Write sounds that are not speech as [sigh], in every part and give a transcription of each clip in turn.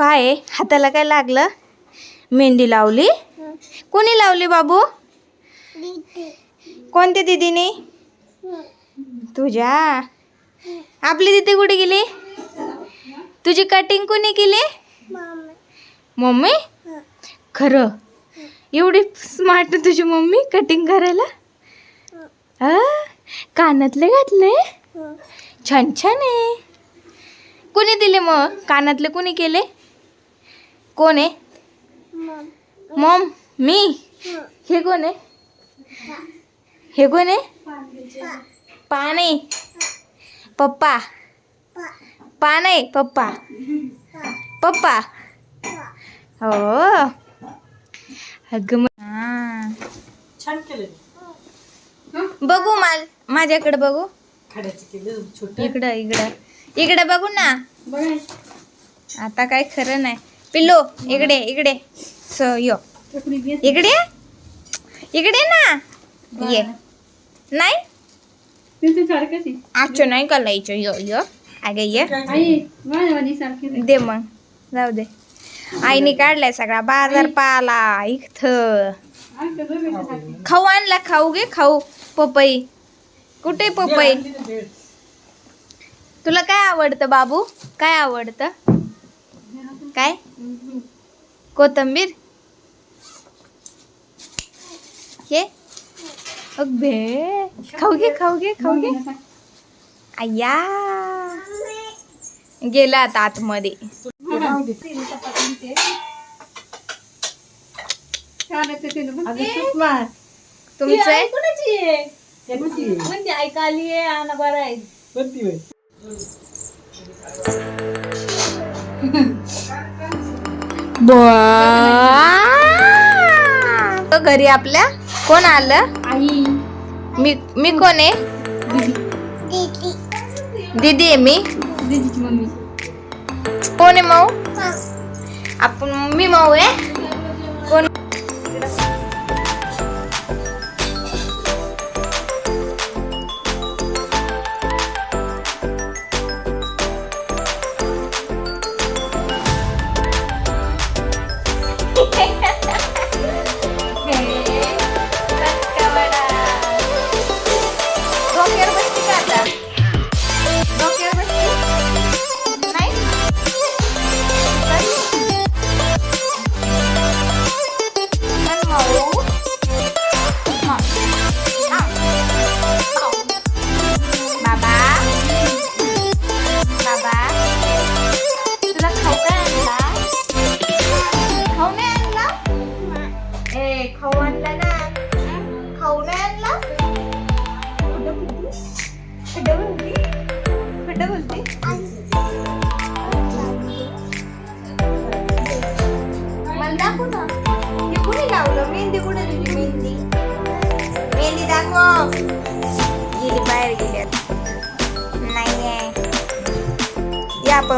काय? हाताला काय लागलं? मेहंदी लावली. कोणी लावली बाबू? कोणत्या दिदीने? तुझ्या. आपली दिदी कुठे गेली? तुझी कटिंग कोणी केली? मम्मी. खरं. एवढी स्मार्ट तुझी मम्मी कटिंग करायला? कानातले घातले? छान छान आहे. कोणी दिले मग? कानातले कोणी केले? कोण आहे? मॉम. मी? हे कोण आहे? हे कोण आहे? पाणी पप्पा. पा नाही पप्पा. पप्पा. हो. अगं म- हा. छान केलं बघू माल माझ्याकडे बघू. खड्याचं केलं छोट. इकडं इकडं. इकडे बघू ना. बघ. आता काय खरं नाही. पिल्लो इकडे इकडे. स यो. इकडे? इकडे ना. ये. नाही? आजचं नाही करायचं यो यो. अगे ये. दे मग. जाऊ दे. आईने काढलाय सगळा बाजार पाला इथं. खाऊ आणला खाऊ घे खाऊ. पपई. कुठे पपई? तुला काय आवडतं बाबू? काय आवडतं? काय? कोथंबीर? हे? अगबे खाऊ घे खाऊ घे खाऊ घे. आया गेला आता आतमध्ये. अगं तुमचं आहे? म्हणजे ऐकाली आहे आणि बरं आहे. बुवा. घरी आपल्या? कोण आलं? आई. मी मी कोण आहे? दीदी. आहे मी? दीदीची मम्मी. कोण आहे माऊ? आपण मी माऊ आहे? कोण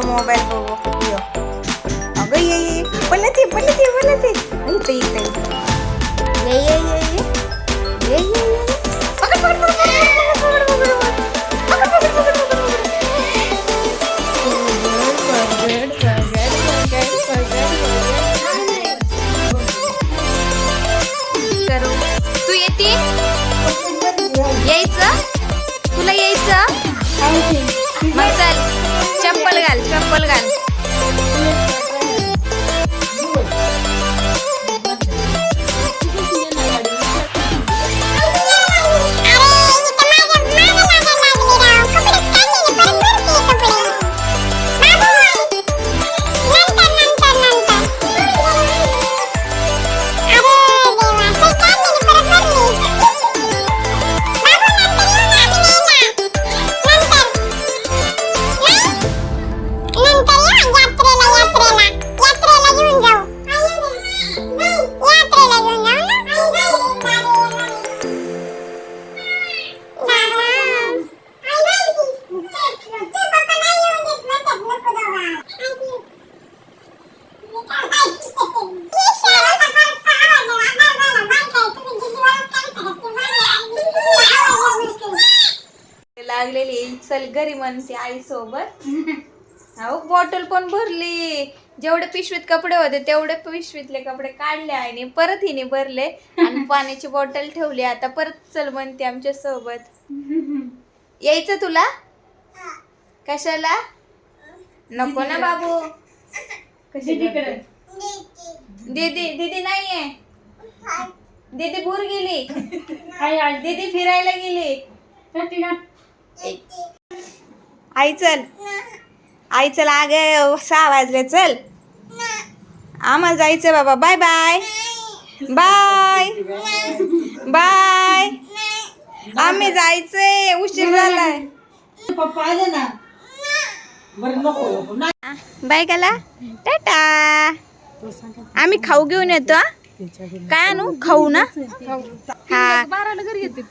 Мой мобель був йо. Аби її. Полети, полети, полети. Ай, ти, ти. Є-є-є. लागलेली चल घरी म्हणते आई सोबत अहो बॉटल पण भरली. जेवढे पिशवीत कपडे होते तेवढे पिशवीतले कपडे काढले आणि परत हिने भरले. आणि [laughs] पाण्याची बॉटल ठेवली. आता परत चल म्हणते आमच्यासोबत. यायचं तुला? कशाला? नको ना बाबू. कशी दीदीकडे. दीदी दीदी नाहीये. दीदी भूर गेली. दीदी फिरायला गेली. आई चल. आई चल आगे सहा वाजले चल. आम्हाला जायचं बाबा. Bye bye. बाय. बाय. आम्ही जायचंय. उशीर झालाय. पप्पा आले ना. बाय गाला टाटा. आम्ही खाऊ घेऊन येतो. काय आणू? खाऊ ना? हा बाराला घरी येते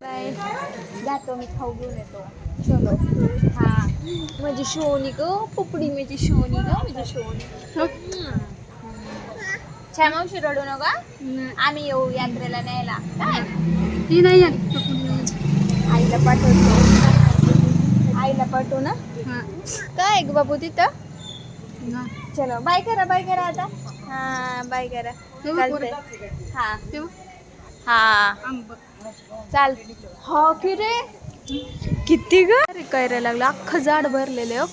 बाय मी खाऊ घेऊन येतो. चलो. हा. माझी शोनी ग पुपडी माझी शोनी ग माझी शोनी छान मावशी रडू नका. आम्ही येऊ यात्रेला न्यायला. काय? ती नाही आईला पाठवतो. आईला पाठवू ना. काय ग बाबू तिथं. चलो. बाय करा बाय करा आता. हा बाय करा. चालतंय. हा. हा. चाल. हा की रे किती ग? अरे करायला लागलं. अख्खं झाड भरलेलं